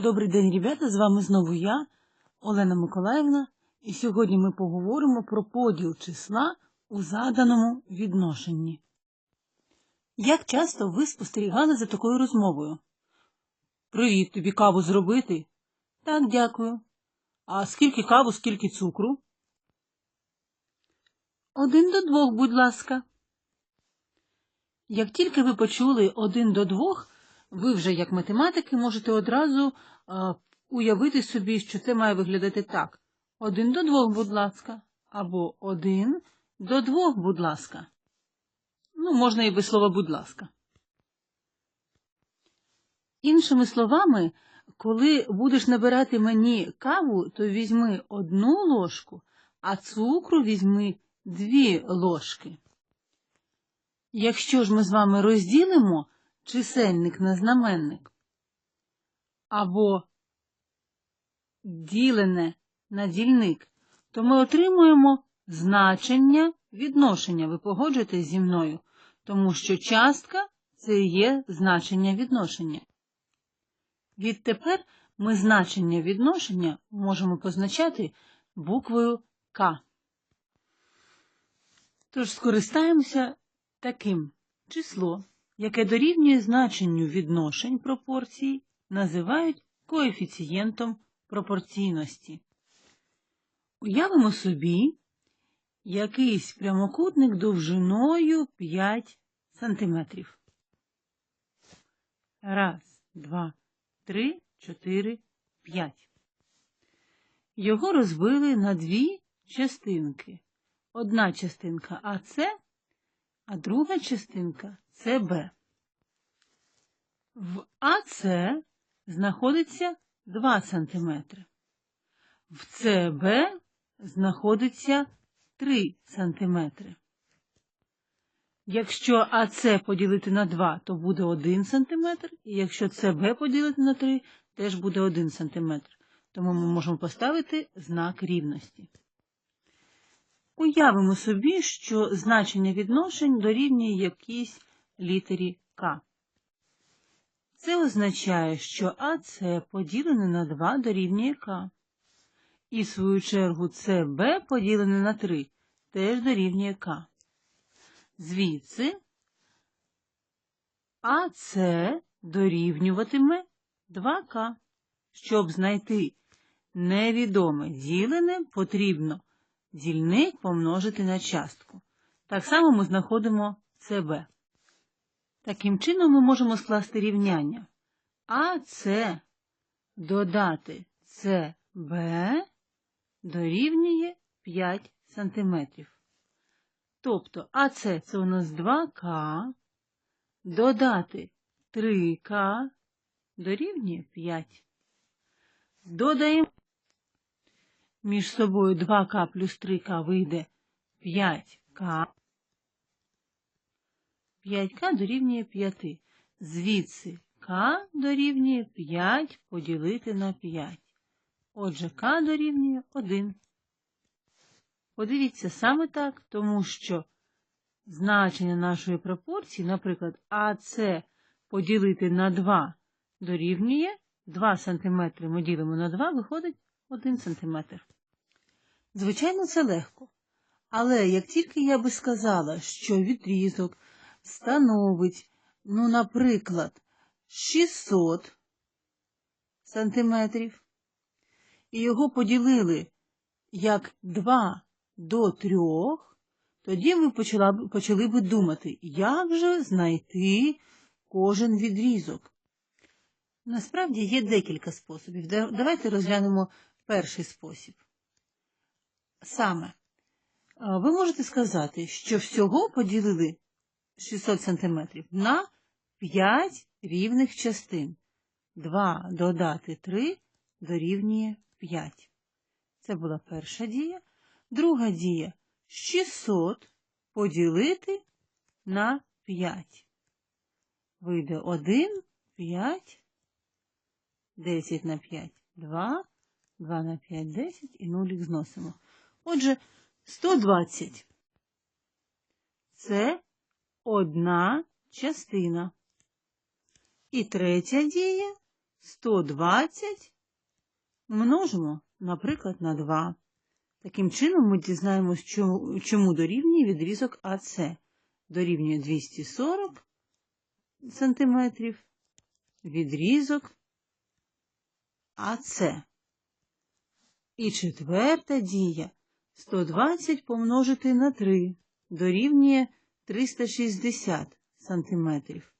Добрий день, ребята! З вами знову я, Олена Миколаївна, і сьогодні ми поговоримо про поділ числа у заданому відношенні. Як часто ви спостерігали за такою розмовою? Привіт, тобі каву зробити? Так, дякую. А скільки каву, скільки цукру? Один до двох, будь ласка. Як тільки ви почули один до двох, ви вже, як математики, можете одразу а, уявити собі, що це має виглядати так. Один до двох, будь ласка, або один до двох, будь ласка. Ну, можна і без слова будь ласка. Іншими словами, коли будеш набирати мені каву, то візьми одну ложку, а цукру візьми дві ложки. Якщо ж ми з вами розділимо чисельник на знаменник або ділене на дільник, то ми отримуємо значення відношення. Ви погоджуєтесь зі мною, тому що частка це є значення відношення. Відтепер ми значення відношення можемо позначати буквою К. Тож скористаємося таким число, яке дорівнює значенню відношень пропорцій, називають коефіцієнтом пропорційності. Уявимо собі якийсь прямокутник довжиною 5 см. Раз, два, три, чотири, п'ять. Його розбили на дві частинки. Одна частинка АС, а друга частинка СБ. В АС знаходиться 2 см. В СБ знаходиться 3 см. Якщо АС поділити на 2, то буде 1 см, і якщо СБ поділити на 3, теж буде 1 см. Тому ми можемо поставити знак рівності. Уявимо собі, що значення відношень дорівнює якійсь літері К. Це означає, що АС поділене на 2 дорівнює К. І, в свою чергу, СБ поділене на 3 теж дорівнює К. Звідси АС дорівнюватиме 2К. Щоб знайти невідоме ділене, потрібно дільник помножити на частку. Так само ми знаходимо СБ. Таким чином ми можемо скласти рівняння. АС додати СБ дорівнює 5 см. Тобто АС це у нас 2К, додати 3К дорівнює 5. Додаємо між собою 2К плюс 3К вийде 5К. 5К дорівнює 5. Звідси К дорівнює 5 поділити на 5. Отже, К дорівнює 1. Подивіться саме так, тому що значення нашої пропорції, наприклад, АС поділити на 2 дорівнює 2 см ми ділимо на 2, виходить 1 см. Звичайно, це легко. Але як тільки я би сказала, що відрізок становить, ну, наприклад, 600 сантиметрів, і його поділили як 2 до 3, тоді ви почали, почали би думати, як же знайти кожен відрізок. Насправді є декілька способів. Давайте розглянемо перший спосіб. Саме, ви можете сказати, що всього поділили 600 см на 5 рівних частин. 2 додати 3 дорівнює 5. Це була перша дія. Друга дія 600 поділити на 5. Вийде 1, 5, 10 на 5, 2, 2 на 5, 10 і нулік зносимо. Отже, 120 це одна частина. І третя дія 120 множимо, наприклад, на 2. Таким чином ми дізнаємось, чому, дорівнює відрізок АС. Дорівнює 240 сантиметрів відрізок АС. І четверта дія 120 помножити на 3 дорівнює 360 сантиметрів.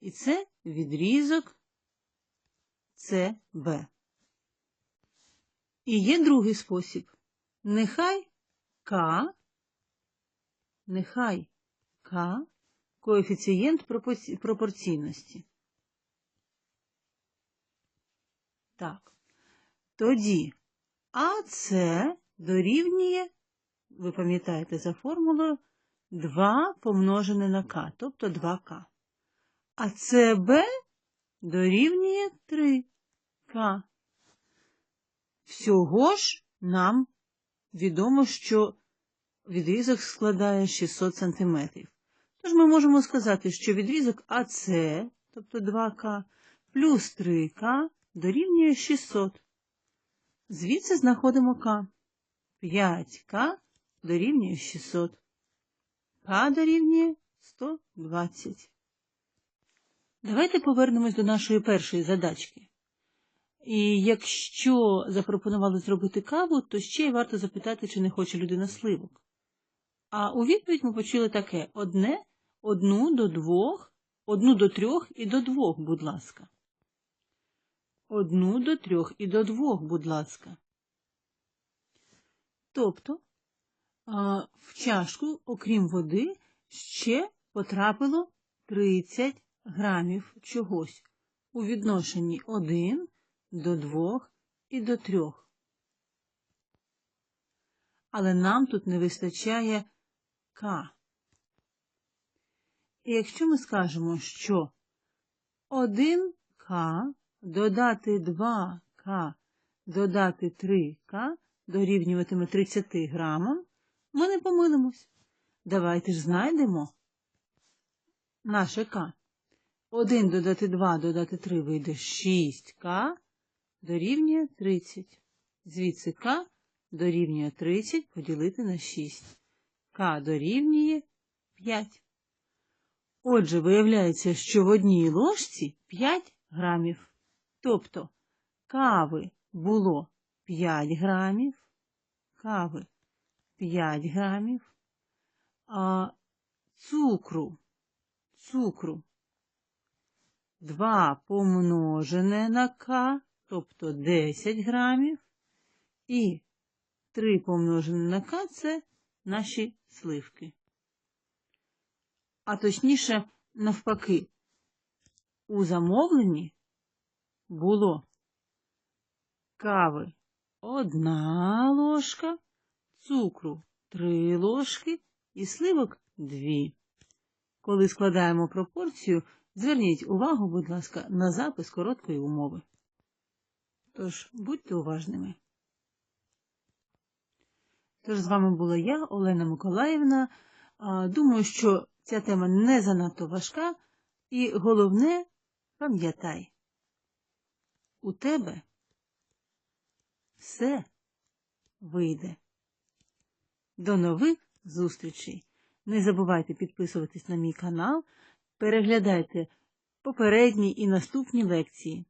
І це відрізок СБ. І є другий спосіб. Нехай К, нехай К коефіцієнт пропорційності. Так. Тоді АС дорівнює, ви пам'ятаєте за формулою, 2 помножене на К, тобто 2К. А СБ дорівнює 3К. Всього ж нам відомо, що відрізок складає 600 см. Тож ми можемо сказати, що відрізок АС, тобто 2К, плюс 3К дорівнює 600. Звідси знаходимо К. 5К дорівнює 600. К дорівнює 120. Давайте повернемось до нашої першої задачки. І якщо запропонували зробити каву, то ще й варто запитати, чи не хоче людина сливок. А у відповідь ми почули таке: одне, одну до двох, одну до трьох і до двох, будь ласка. Одну до трьох і до двох, будь ласка. Тобто в чашку, окрім води, ще потрапило 30 грамів чогось у відношенні 1 до 2 і до 3. Але нам тут не вистачає К. І якщо ми скажемо, що 1К додати 2К додати 3К дорівнюватиме 30 грамам, ми не помилимось. Давайте ж знайдемо наше К. 1 додати 2 додати 3 вийде 6К дорівнює 30. Звідси К дорівнює 30 поділити на 6. К дорівнює 5. Отже, виявляється, що в одній ложці 5 грамів. Тобто кави було 5 грамів, кави 5 грамів, а цукру, цукру 2 помножене на К, тобто 10 грамів, і 3 помножене на К це наші сливки. А точніше, навпаки, у замовленні було кави одна ложка, цукру три ложки і сливок дві. Коли складаємо пропорцію, зверніть увагу, будь ласка, на запис короткої умови. Тож, будьте уважними. Тож з вами була я, Олена Миколаївна. Думаю, що ця тема не занадто важка, і головне, пам'ятай, у тебе все вийде. До нових зустрічей! Не забувайте підписуватись на мій канал, переглядайте попередні і наступні лекції.